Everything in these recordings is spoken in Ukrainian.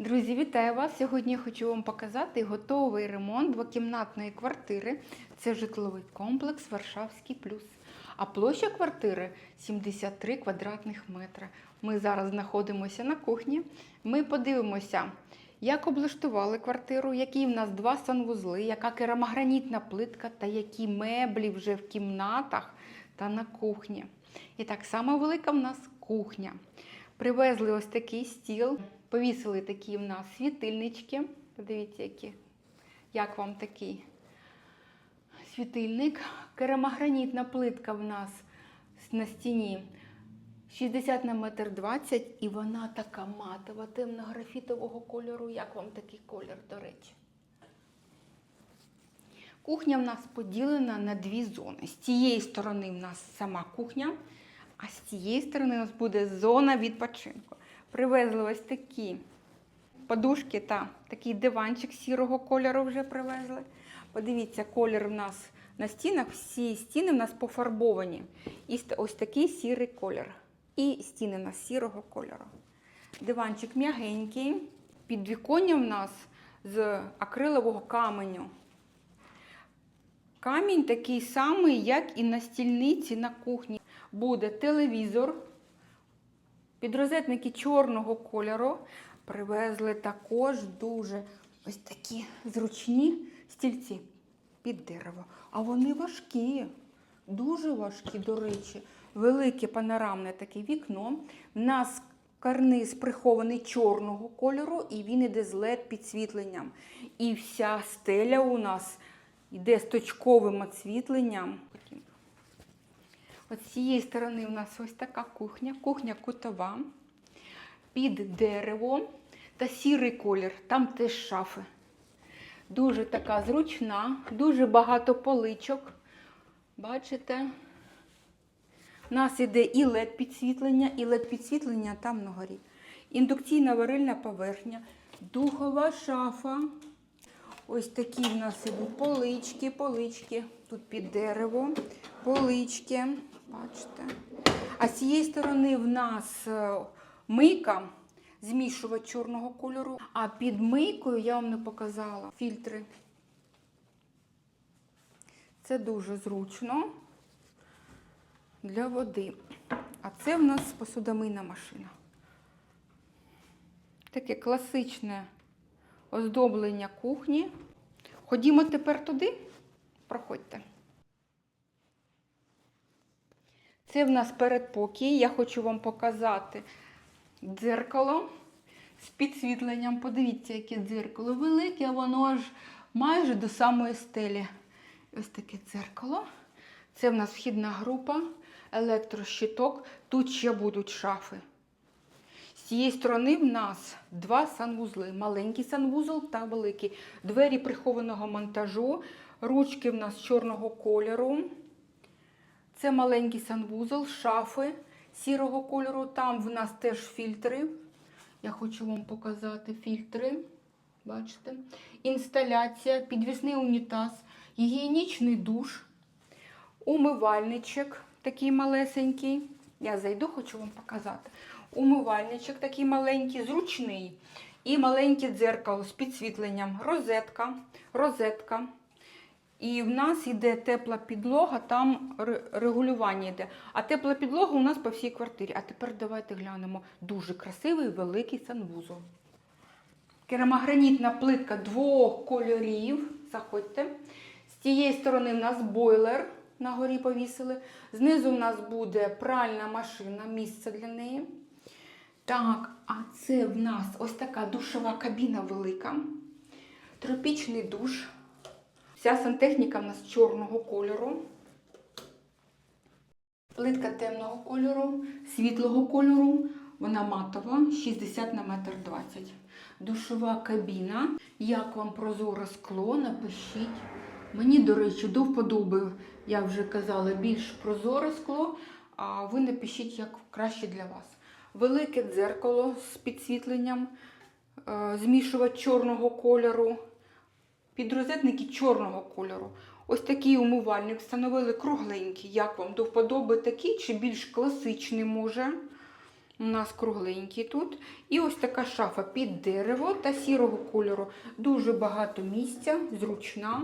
Друзі, вітаю вас! Сьогодні я хочу вам показати готовий ремонт двокімнатної квартири. Це житловий комплекс Варшавський плюс. А площа квартири 73 квадратних метра. Ми зараз знаходимося на кухні. Ми подивимося, як облаштували квартиру, які в нас два санвузли, яка керамогранітна плитка та які меблі вже в кімнатах та на кухні. І так само велика в нас кухня. Привезли ось такий стіл, повісили такі в нас світильнички. Подивіться, які. Як вам такий світильник? Керамогранітна плитка в нас на стіні 60 на метр 20 і вона така матова, темно-графітового кольору. Як вам такий колір, до речі? Кухня в нас поділена на дві зони. З цієї сторони в нас сама кухня, а з цієї сторони у нас буде зона відпочинку. Привезли ось такі подушки та такий диванчик сірого кольору вже привезли. Подивіться, колір в нас на стінах, всі стіни в нас пофарбовані. І ось такий сірий колір. І стіни в нас сірого кольору. Диванчик м'ягенький, підвіконня в нас з акрилового каменю. Камінь такий самий, як і на стільниці на кухні. Буде телевізор, підрозетники чорного кольору. Привезли також дуже ось такі зручні стільці під дерево. А вони важкі, дуже важкі, до речі. Велике панорамне таке вікно. В нас карниз прихований чорного кольору, і він іде з led підсвітленням. І вся стеля у нас йде з точковим освітленням. От з цієї сторони у нас ось така кухня, кухня кутова, під дерево та сірий колір, там теж шафи. Дуже така зручна, дуже багато поличок. Бачите? У нас іде і led підсвітлення, і led підсвітлення там на горі. Індукційна варильна поверхня, духова шафа. Ось такі в нас ідуть полички, полички. Тут під дерево, полички. Бачите. А з цієї сторони в нас е, мийка, змішувач чорного кольору. А під мийкою я вам не показала фільтри. Це дуже зручно для води. А це в нас посудомийна машина. Таке класичне оздоблення кухні. Ходімо тепер туди. Проходьте. Це в нас передпокій. Я хочу вам показати дзеркало з підсвітленням. Подивіться, яке дзеркало велике, воно аж майже до самої стелі. Ось таке дзеркало. Це в нас вхідна група, електрощиток. Тут ще будуть шафи. З цієї сторони в нас два санвузли. Маленький санвузол та великий. Двері прихованого монтажу. Ручки в нас чорного кольору. Це маленький санвузол, шафи сірого кольору. Там в нас теж фільтри. Я хочу вам показати фільтри. Бачите? Інсталяція, підвісний унітаз, гігієнічний душ, умивальничок такий малесенький. Я зайду, хочу вам показати. Умивальничок такий маленький, зручний. І маленьке дзеркало з підсвітленням. Розетка, розетка. І в нас йде тепла підлога, там регулювання йде. А тепла підлога у нас по всій квартирі. А тепер давайте глянемо. Дуже красивий великий санвузол. Керамогранітна плитка двох кольорів. Заходьте. З тієї сторони в нас бойлер на горі повісили. Знизу в нас буде пральна машина, місце для неї. Так, а це в нас ось така душова кабіна велика. Тропічний душ. Вся сантехніка в нас чорного кольору. Плитка темного кольору, світлого кольору. Вона матова, 60 на метр 20. Душова кабіна. Як вам прозоре скло? Напишіть. Мені, до речі, до вподоби, я вже казала, більш прозоре скло, а ви напишіть, як краще для вас. Велике дзеркало з підсвітленням, е, змішувач чорного кольору, підрозетники чорного кольору. Ось такий умивальник встановили кругленький. Як вам до вподоби такий чи більш класичний може? У нас кругленький тут. І ось така шафа під дерево та сірого кольору. Дуже багато місця, зручна.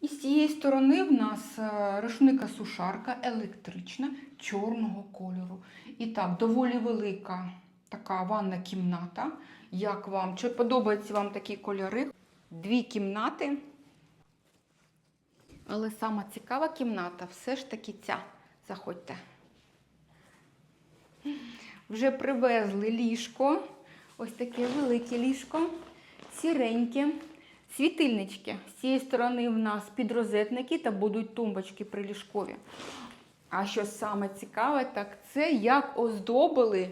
І з цієї сторони в нас е, рушника-сушарка електрична чорного кольору. І так, доволі велика така ванна кімната. Як вам? Чи подобаються вам такі кольори? Дві кімнати. Але сама цікава кімната все ж таки ця. Заходьте. Вже привезли ліжко. Ось таке велике ліжко, сіреньке. Світильнички. З цієї сторони в нас підрозетники та будуть тумбочки приліжкові. А що саме цікаве, так це як оздобили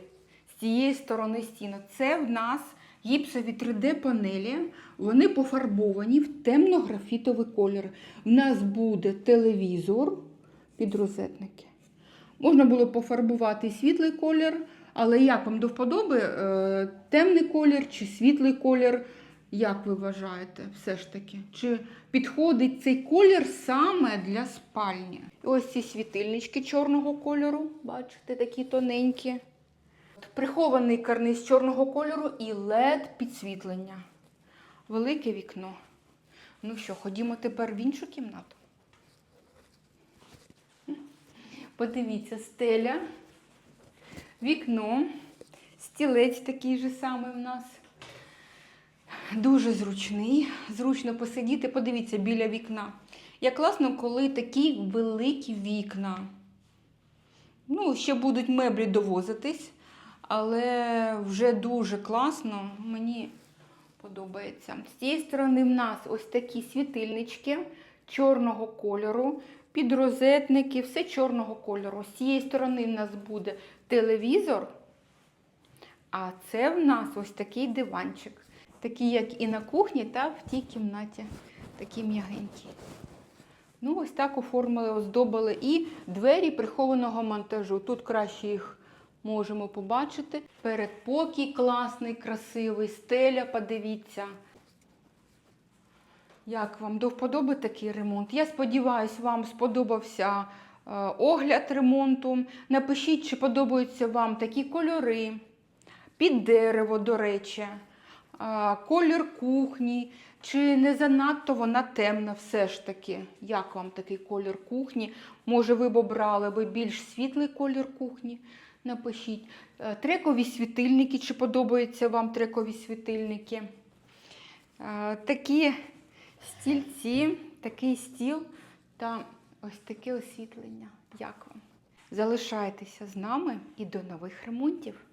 з цієї сторони стіну. Це в нас гіпсові 3D-панелі. Вони пофарбовані в темно-графітовий колір. В нас буде телевізор, підрозетники. Можна було пофарбувати світлий колір, але як вам до вподоби, е, темний колір чи світлий колір, як ви вважаєте, все ж таки? Чи підходить цей колір саме для спальні? Ось ці світильнички чорного кольору, бачите, такі тоненькі. Прихований карниз чорного кольору і LED підсвітлення. Велике вікно. Ну що, ходімо тепер в іншу кімнату. Подивіться, стеля, вікно, стілець такий же самий в нас. Дуже зручний, зручно посидіти. Подивіться біля вікна. Як класно, коли такі великі вікна. Ну, ще будуть меблі довозитись, але вже дуже класно. Мені подобається. З цієї сторони в нас ось такі світильнички чорного кольору, підрозетники, все чорного кольору. З цієї сторони в нас буде телевізор, а це в нас ось такий диванчик. Такий, як і на кухні, та в тій кімнаті. Такий м'ягенький. Ну, ось так оформили, оздобили. І двері прихованого монтажу. Тут краще їх можемо побачити. Передпокій класний, красивий, стеля, подивіться. Як вам до вподоби такий ремонт? Я сподіваюся, вам сподобався е, огляд ремонту. Напишіть, чи подобаються вам такі кольори, під дерево, до речі, е, колір кухні, чи не занадто вона темна все ж таки. Як вам такий колір кухні? Може, ви б обрали би більш світлий колір кухні? Напишіть. Е, Трекові світильники, чи подобаються вам трекові світильники? Е, Такі стільці, такий стіл та ось таке освітлення. Як вам? Залишайтеся з нами і до нових ремонтів.